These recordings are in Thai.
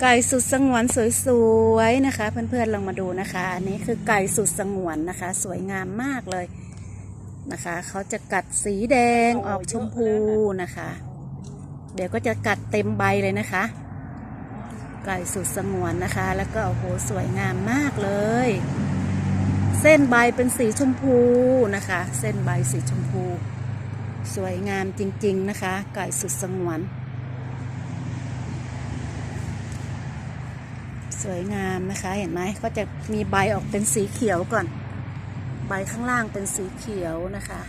ไก่สุดสงวนสวยๆนะคะ เพื่อนๆลองมาดูนะคะอันนี้คือไก่สุดสงวนนะคะ สวยงามมากเลยนะคะ เขาจะกัดสีแดงออกชมพูนะคะ เดี๋ยวก็จะกัดเต็มใบเลยนะคะ ไก่สุดสงวนนะคะ แล้วก็โอ้โหสวยงามมากเลย เส้นใบเป็นสีชมพูนะคะ เส้นใบสีชมพู สวยงามจริงๆนะคะ ไก่สุดสงวน สวยงามนะคะเห็นไหมก็จะมีใบออกเป็นสีเขียวก่อน ใบข้างล่างเป็นสีเขียวนะคะ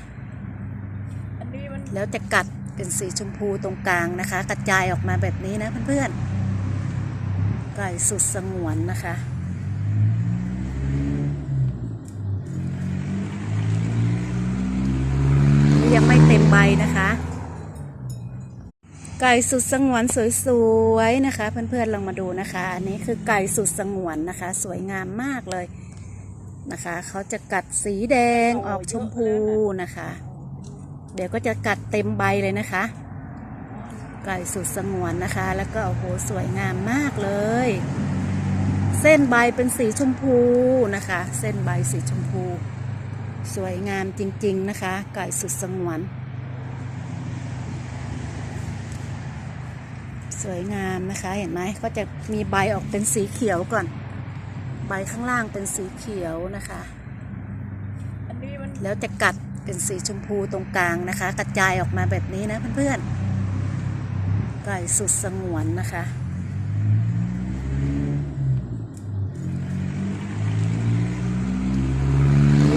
นนแล้วจะกัดเป็นสีชมพูตรงกลางนะคะ กระจายออกมาแบบนี้นะเพื่อนๆไก่สุดสงวนนะคะยังไม่เต็มใบนะคะ ไก่สุดสงวนสวยๆนะคะ เพื่อนๆลองมาดูนะคะ อันนี้คือไก่สุดสงวนนะคะ สวยงามมากเลยนะคะ เขาจะกัดสีแดงออกชมพูนะคะ เดี๋ยวก็จะกัดเต็มใบเลยนะคะ ไก่สุดสงวนนะคะ แล้วก็โอ้โหสวยงามมากเลย เส้นใบเป็นสีชมพูนะคะ เส้นใบสีชมพู สวยงามจริงๆนะคะ ไก่สุดสงวน สวยงามนะคะ เห็นไหมก็จะมีใบออกเป็นสีเขียวก่อน ใบข้างล่างเป็นสีเขียวนะคะ อันนี้มันแล้วจะกัดเป็นสีชมพูตรงกลางนะคะ กระจายออกมาแบบนี้นะเพื่อนๆไก่สุดสงวนนะคะ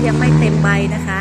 ยังไม่เต็มใบนะคะ